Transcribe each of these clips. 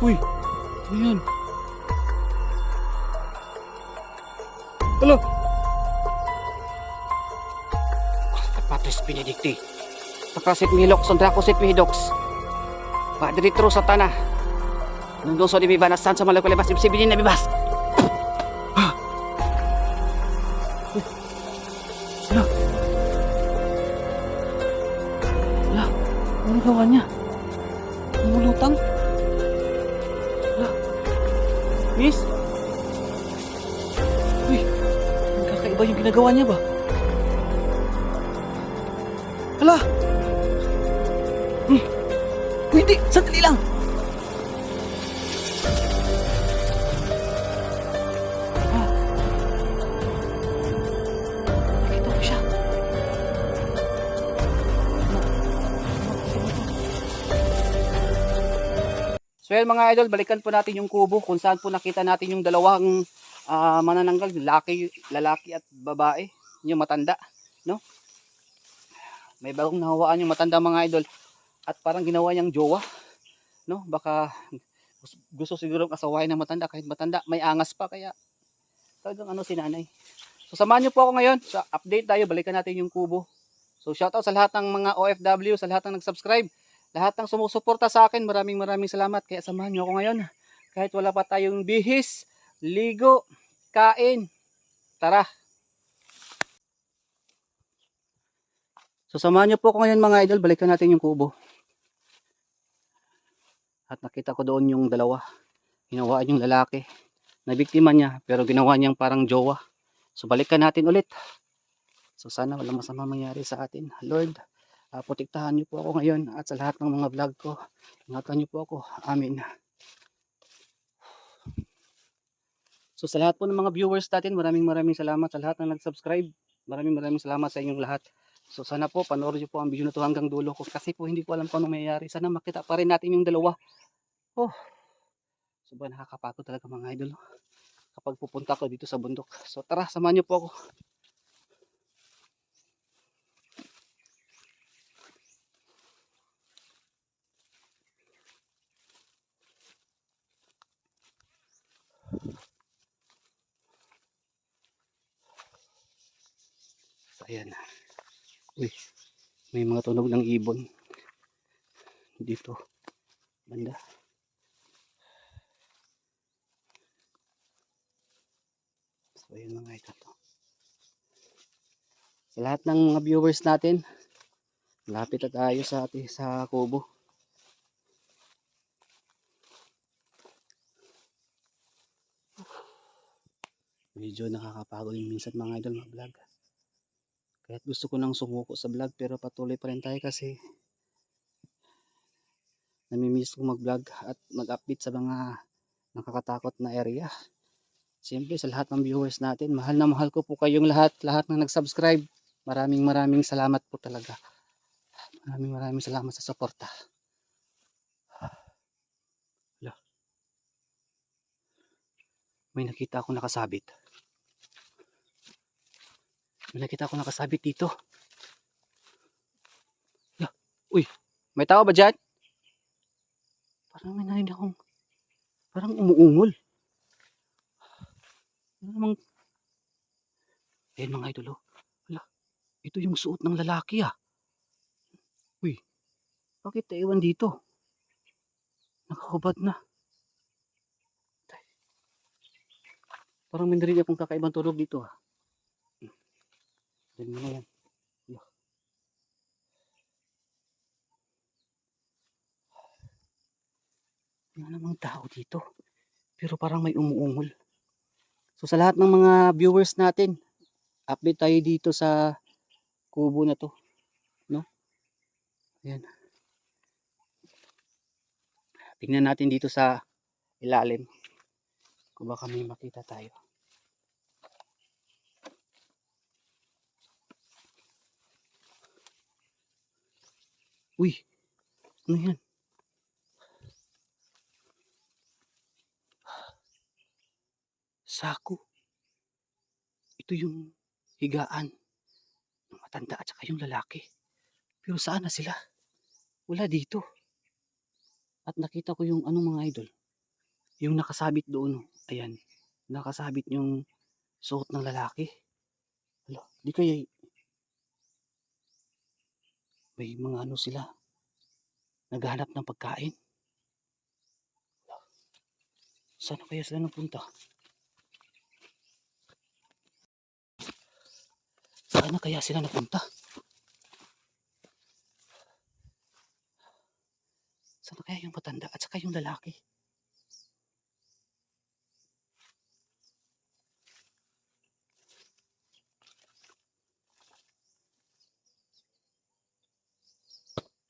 Uy, ano yan? Alo! Patres Benedicti. Takasit milok, sondrakosit mihidox. Padritro sa tanah. Nung doon sa di bibanasan sa malakulibas, ibsibinin na bibas. Hala. Hala, ano gawa niya? Miss? Uy, nagkakaiba yung ginagawa niya ba? Hala! Hmm. Uy, hindi! Sandali lang! So yan mga idol, balikan po natin yung kubo kung saan po nakita natin yung dalawang ah, manananggal, lalaki, lalaki at babae, yung matanda, no? May bagong nahawaan yung matanda mga idol at parang ginawa niyang jowa, no? Baka gus- gusto siguro kasawayan ng matanda kahit matanda, may angas pa kaya talagang ano si nanay. So samahan niyo po ako ngayon sa update tayo, balikan natin yung kubo. So shoutout sa lahat ng mga OFW, sa lahat ng nag-subscribe, lahat ng sumusuporta sa akin, maraming maraming salamat. Kaya samahan niyo ako ngayon. Kahit wala pa tayong bihis, ligo, kain. Tara. So samahan niyo po ako ngayon mga idol, balikan natin yung kubo. At nakita ko doon yung dalawa. Ginawaan yung lalaki. Nabiktima niya, pero ginawa niyang parang jowa. So balikan natin ulit. So sana walang masama mangyari sa atin. Lord, uh, protektahan niyo po ako ngayon at sa lahat ng mga vlog ko. Ingatan niyo po ako. Amen. So sa lahat po ng mga viewers natin, maraming maraming salamat sa lahat ng nag-subscribe. Maraming maraming salamat sa inyong lahat. So sana po panoorin niyo po ang video na to hanggang dulo ko kasi po hindi ko alam kung anong mayayari. Sana makita pa rin natin yung dalawa. Oh. Sobrang nakakapagod talaga mga idol. Kapag pupunta ko dito sa bundok. So tara, samahan niyo po ako. So, ayan. Uy, may mga tunog ng ibon. Dito. Banda. So, ayan mga ito. Sa lahat ng mga viewers natin, lapit at tayo sa sa kubo. Medyo nakakapagod yung minsan mga idol mga vlog. Kahit gusto ko nang sumuko sa vlog pero patuloy pa rin tayo kasi namimiss ko mag-vlog at mag-update sa mga nakakatakot na area. Siyempre sa lahat ng viewers natin, mahal na mahal ko po kayong lahat, lahat ng nag-subscribe. Maraming maraming salamat po talaga. Maraming maraming salamat sa suporta. May nakita akong nakasabit. May nakita akong nakasabit dito. Hala. Uy, may tao ba dyan? Parang may narinig akong parang umuungol. Ano namang Ayan mga idolo. Hala, ito yung suot ng lalaki ah. Uy, bakit iwan dito? Nakahubad na. Parang may narinig akong kakaibang tunog dito ah. Diyan mo na yan. Wala namang tao dito. Pero parang may umuungol. So sa lahat ng mga viewers natin, update tayo dito sa kubo na to. No? Ayan. Tingnan natin dito sa ilalim. Kung baka may makita tayo. Uy! Ano yan? Sako. Ito yung higaan ng matanda at saka yung lalaki. Pero saan na sila? Wala dito. At nakita ko yung anong mga idol. Yung nakasabit doon, ayan. Nakasabit yung suot ng lalaki. Hala, di kaya may mga ano sila. Naghahanap ng pagkain. Saan kaya sila napunta? Saan na kaya sila napunta? Saan na kaya yung matanda at saka yung lalaki?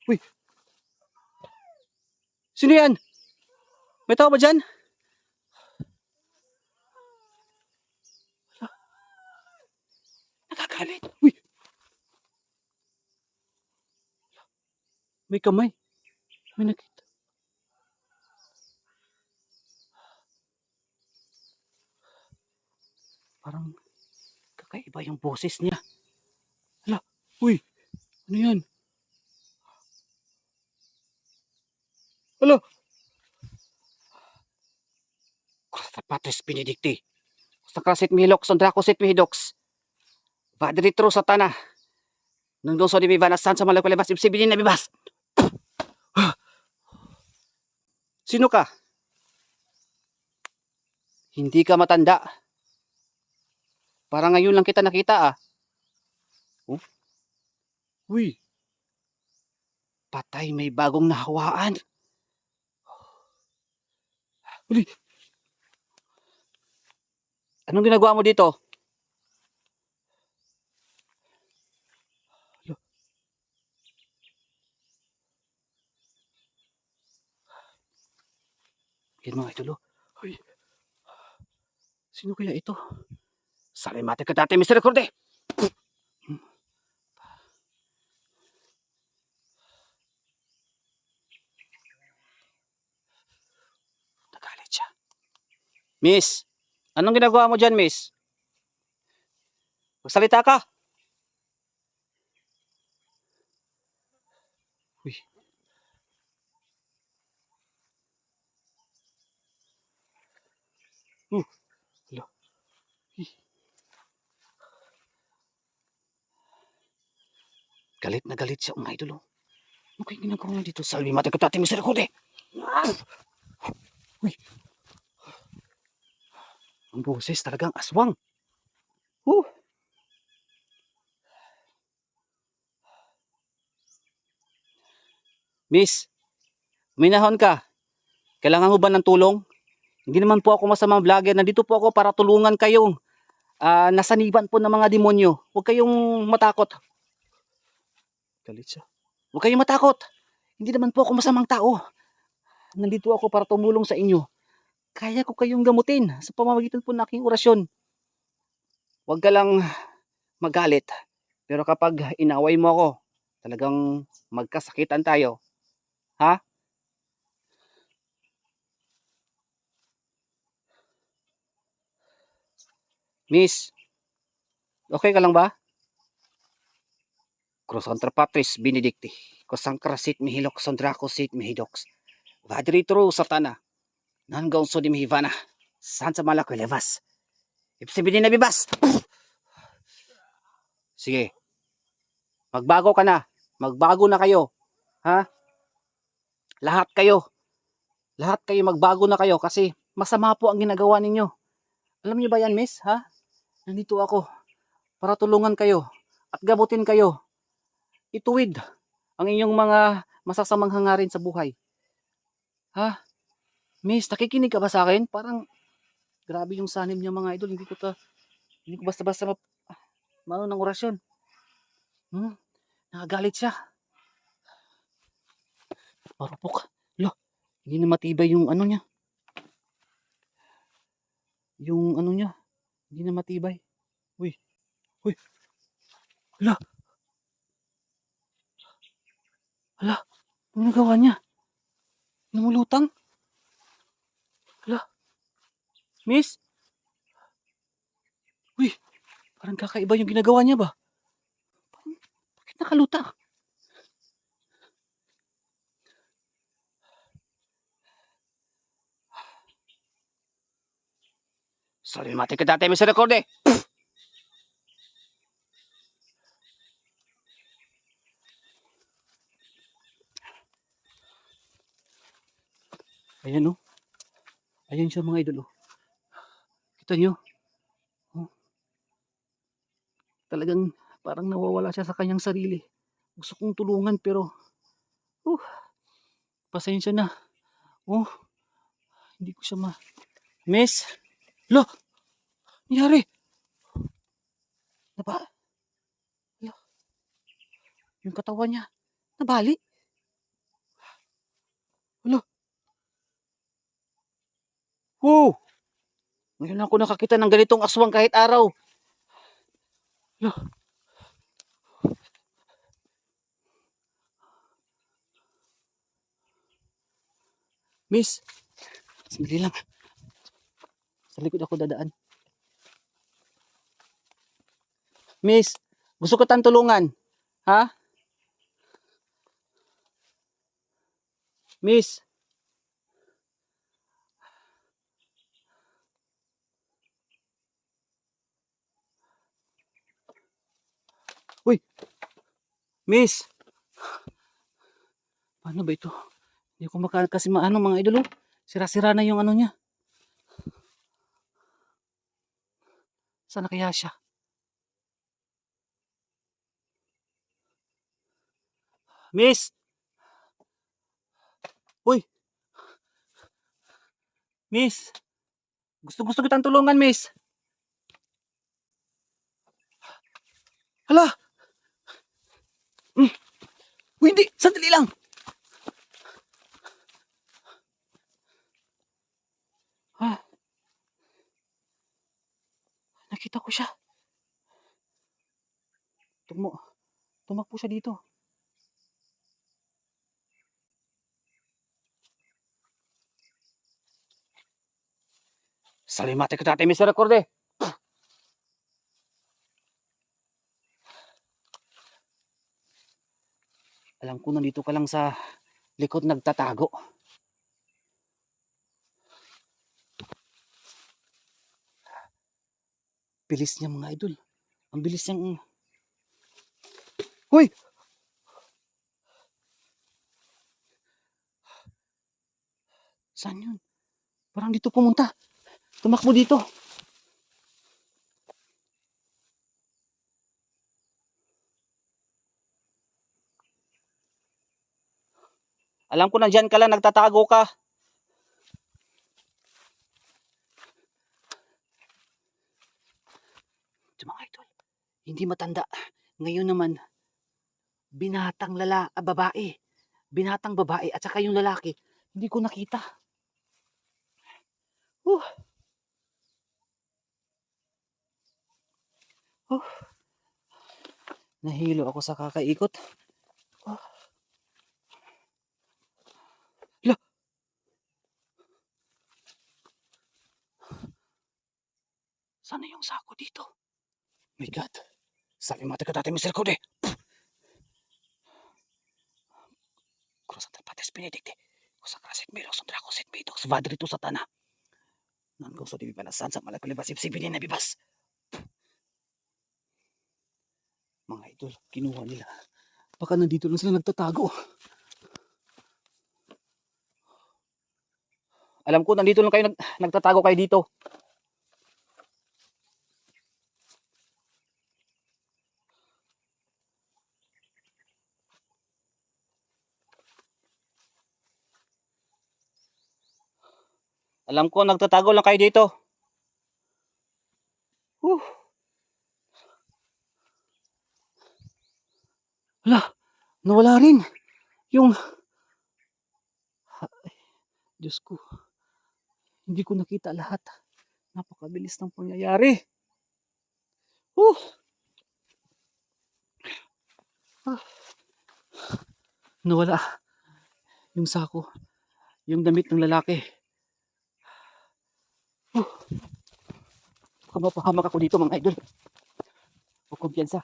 Uy! Sino yan? May tao ba dyan? Hala. Nagagalit. Uy! May kamay. May nakita. Parang kakaiba yung boses niya. Hala, uy, ano yan? Hala! Patres Benedicti. Sa krasit mihilok, sa drakosit mihidoks. Vadritro sa tana. Nung doon sa di bibanas sa malakulebas, ibsibinin na bibas. Sino ka? Hindi ka matanda. Para ngayon lang kita nakita ah. Oh? Uy. Patay may bagong nahawaan. Uli. Anong ginagawa mo dito? Yan mga idolo. Uy. Sino kaya ito? Salimate ka dati, Mr. Recorde. Nagalit siya. Miss, anong ginagawa mo dyan, miss? Magsalita ka. Uy. Uh. Ih. Galit na galit siya, mga idolo. Ano kaya ginagawa niya dito? Salvi mati ka tati, Mr. Recorde. Ah! Uy. Ang boses talagang aswang. Uh. Miss, minahon ka. Kailangan mo ba ng tulong? Hindi naman po ako masamang vlogger. Nandito po ako para tulungan kayong ah, nasaniban po ng mga demonyo. Huwag kayong matakot. Galit siya. Huwag kayong matakot. Hindi naman po ako masamang tao. Nandito ako para tumulong sa inyo. Kaya ko kayong gamutin sa pamamagitan po ng aking orasyon. Huwag ka lang magalit. Pero kapag inaway mo ako, talagang magkasakitan tayo. Ha? Miss, okay ka lang ba? Cross contra patris benedicti. Kosangkra sit mihilok sondrako sit mihidox. Vadritro satana. Nanggaon so di mihivana. San sa malako levas. Ipsibinin na bibas. Sige. Magbago ka na. Magbago na kayo. Ha? Lahat kayo. Lahat kayo magbago na kayo kasi masama po ang ginagawa ninyo. Alam niyo ba yan, miss? Ha? Nandito ako para tulungan kayo at gamutin kayo. Ituwid ang inyong mga masasamang hangarin sa buhay. Ha? Miss, nakikinig ka ba sa akin? Parang grabe yung sanim niya mga idol. Hindi ko ta hindi ko basta-basta map, maano ng orasyon. Hmm? Nakagalit siya. Marupok. Lo, hindi na matibay yung ano niya. Yung ano niya. Hindi na matibay. Uy. Uy. Hala. Hala. Ano nagawa niya? Namulutang? Hala. Miss? Uy. Parang kakaiba yung ginagawa niya ba? Parang, bakit nakalutang? Sorry, mati ka dati, Mr. Record eh. Ayan oh. Ayan siya mga idol oh. Kita nyo? Oh. Talagang parang nawawala siya sa kanyang sarili. Gusto kong tulungan pero uh, pasensya na. Oh, hindi ko siya ma... Miss? Lo! Nangyari? Naba? Lo? Yung katawan niya, nabali? Lo? Wow! Ngayon ako nakakita ng ganitong aswang kahit araw. Lo? Miss, sandali lang. Sa likod ako dadaan. Miss, gusto ko tayong tulungan. Ha? Miss. Uy. Miss. Paano ba ito? Hindi ko maka kasi maano mga idol. oh. Sira-sira na yung ano niya. Saan na kaya siya? Miss! Uy! Miss! Gusto gusto kitang tulungan, miss. Hala! Uy, hindi! Sandali lang! Ah. Nakita ko siya. Tumo. Tumakbo siya dito. Salimate ko dati, Mr. Recorde. Alam ko nandito ka lang sa likod nagtatago. Bilis niya mga idol. Ang bilis niyang... Hoy! Saan yun? Parang dito pumunta. Tumakbo dito. Alam ko nandyan ka lang, nagtatago ka. Ito mga idol, hindi matanda. Ngayon naman, binatang lala, ah, babae. Binatang babae at saka yung lalaki, hindi ko nakita. Uh. Uh. Nahilo ako sa kakaikot. Uh. La. Sana yung sako dito? My God. Sabi mo ka dati, Mr. Code. Cross ang pates pinidikti. Kusakrasit miro, sundrakosit mito, svadrito sa tanah. Nan gusto di panasan sa malapilibas sipsipin na bibas. Mga idol, kinuha nila. Baka nandito lang sila nagtatago. Alam ko, nandito lang kayo nag, nagtatago kayo dito. Alam ko, nagtatago lang kayo dito. Whew. Wala, nawala rin. Yung... Ay, Diyos ko. Hindi ko nakita lahat. Napakabilis ng pangyayari. Whew. Ah. Nawala. Yung sako. Yung damit ng lalaki. Huh. Kamapahamak ako dito mga idol. O kumpiyansa.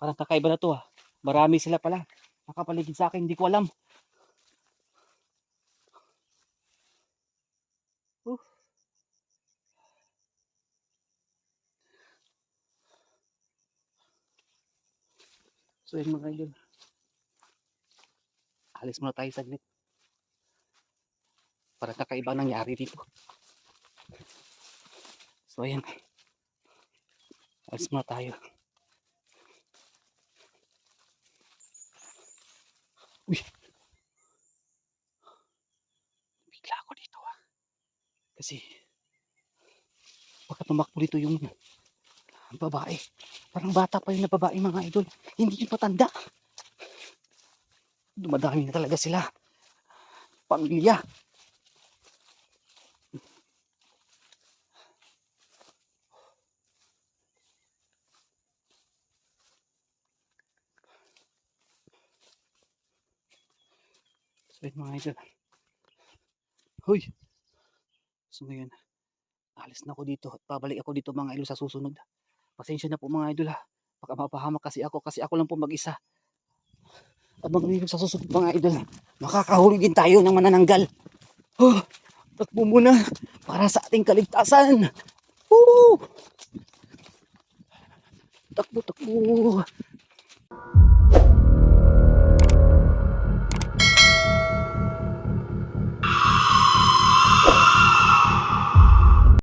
Parang kakaiba na to ha. Marami sila pala. Nakapaligid sa akin. Hindi ko alam. Huh. So yun mga idol. Alis muna tayo saglit. Parang kakaiba nangyari dito. So ayan. Alis muna tayo. Uy. Bigla ako dito ah. Kasi baka tumakbo dito yung babae. Parang bata pa yung na babae mga idol. Hindi yung patanda. Dumadami na talaga sila. Pamilya. Yun mga. Hoy! So ngayon, alis na ako dito at ako dito mga idol sa susunod. Pasensya na po mga idol ha. Baka mapahamak kasi ako kasi ako lang po mag-isa. Abang ngayon sa susunod mga idol, makakahuli din tayo ng manananggal. Oh, takbo muna para sa ating kaligtasan. Woo! Takbo, takbo.